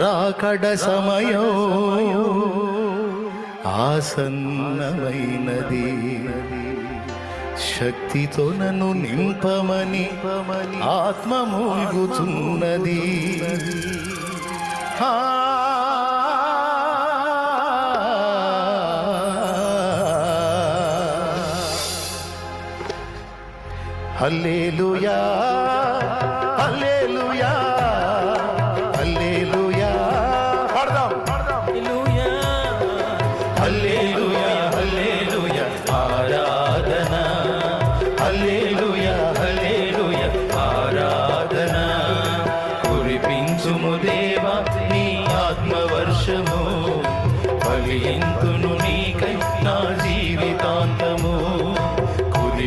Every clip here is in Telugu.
రాకడ సమయో ఆసన్నమైనది. శక్తితో నన్ను నింపమని ఆత్మ మూల్గుతున్నది. ఆ హల్లేలుయా హల్లేలుయా.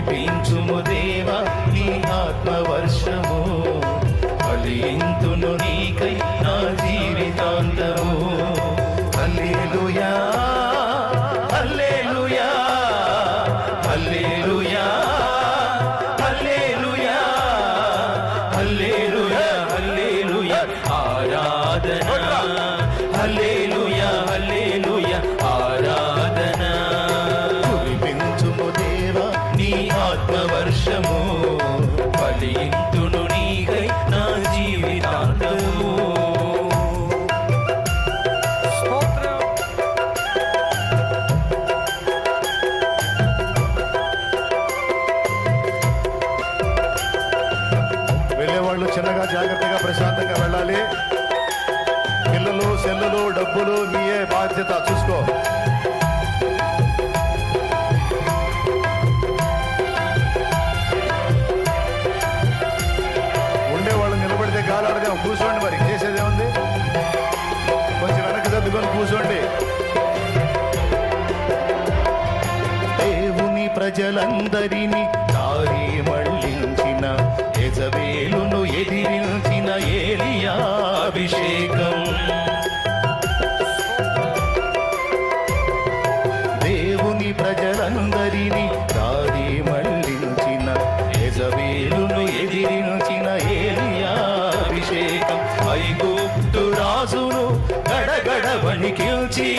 కురిపించుము దేవ నీ ఆత్మవర్షము ఫలింతును నీకై నా జీవితాంతము. అల్లేలుయా అల్లేలుయా అల్లేలు చిన్నగా జాగ్రత్తగా ప్రశాంతంగా వెళ్ళాలి. పిల్లలు సెల్లులు డబ్బులు మీయే బాధ్యత. చూసుకో. ఉండేవాళ్ళు నిలబడితే గాలాడదేమో కూర్చోండి మరి. చేసేదేముంది కొంచెం వెనక్కి సర్దుకొని కూర్చోండి. దేవుని ప్రజలందరినీ దారి మళ్ళించిన యజవేలు ఎదిరించిన ఏలియా దేవుని ప్రజలందరినీ దారి మళ్ళించిన యజవేలును ఎదిరించిన ఐగుప్తు రాజును గడగడ వణికిల్చి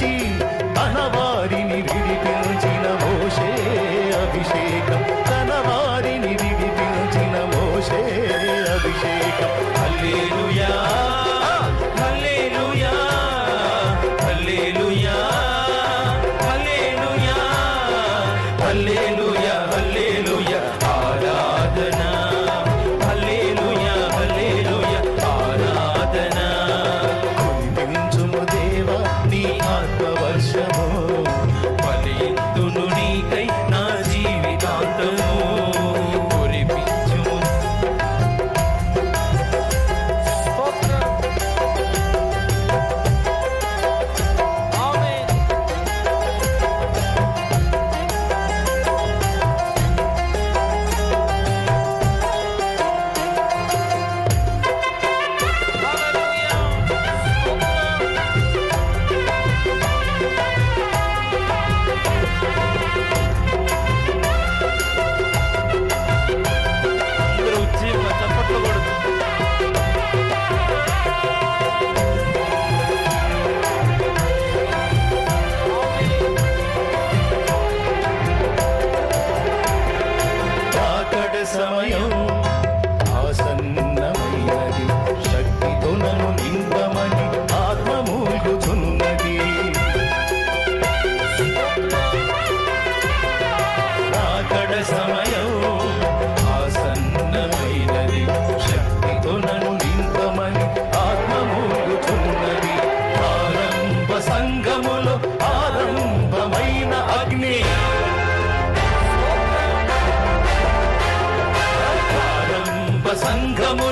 వణికిల్చి తన వారిని విడి సమయం ఆసన్నమైనది. శక్తితో నన్ను నింపమని ఆత్మ నా కడ సమయం సంఘము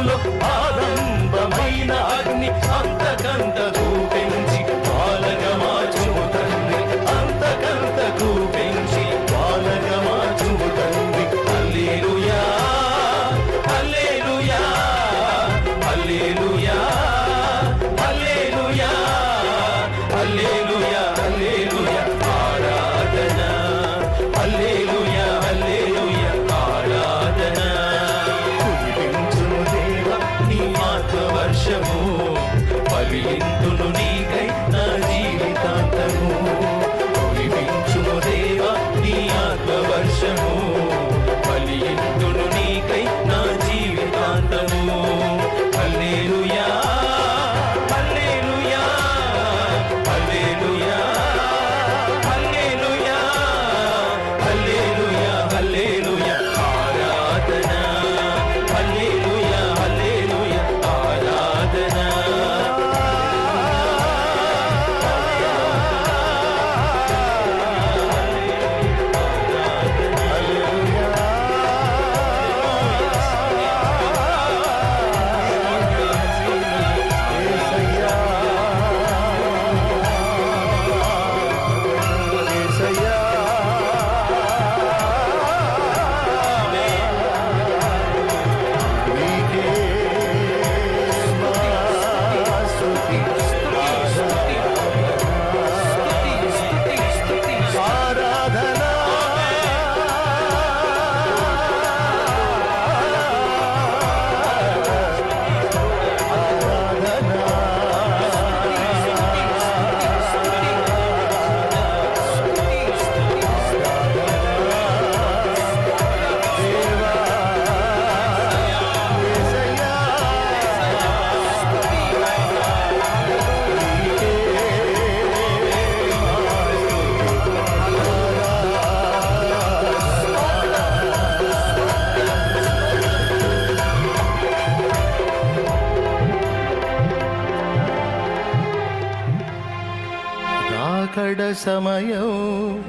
రాకడ సమయం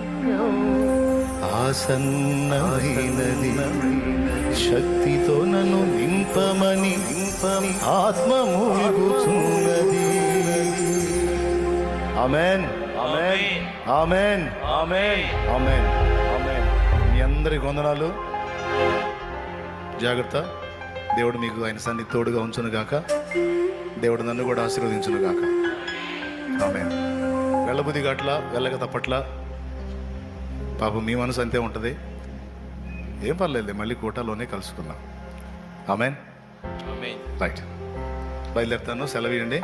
ఆసన్నమైనది. శక్తితో నన్ను నింపమని నింపని ఆత్మ మూలుగుతున్నది. Amen. Amen. Amen. Amen. Amen. Amen. మీ అందరికి వందనాలు. జాగ్రత్త. దేవుడు మీకు ఆయన సన్ని తోడుగా ఉంచును గాక దేవుడు నన్ను కూడా ఆశీర్వదించును గాక ఆమె వెళ్ళబుద్ధి గట్ల వెళ్ళక తప్పట్ల పాపం మీ మనసు అంతే ఉంటుంది. ఏం పర్లేదు మళ్ళీ కోటాలోనే కలుసుకుందాం. ఆమెన్. రైట్. బయలుదేరుతాను సెలవు ఇవ్వండి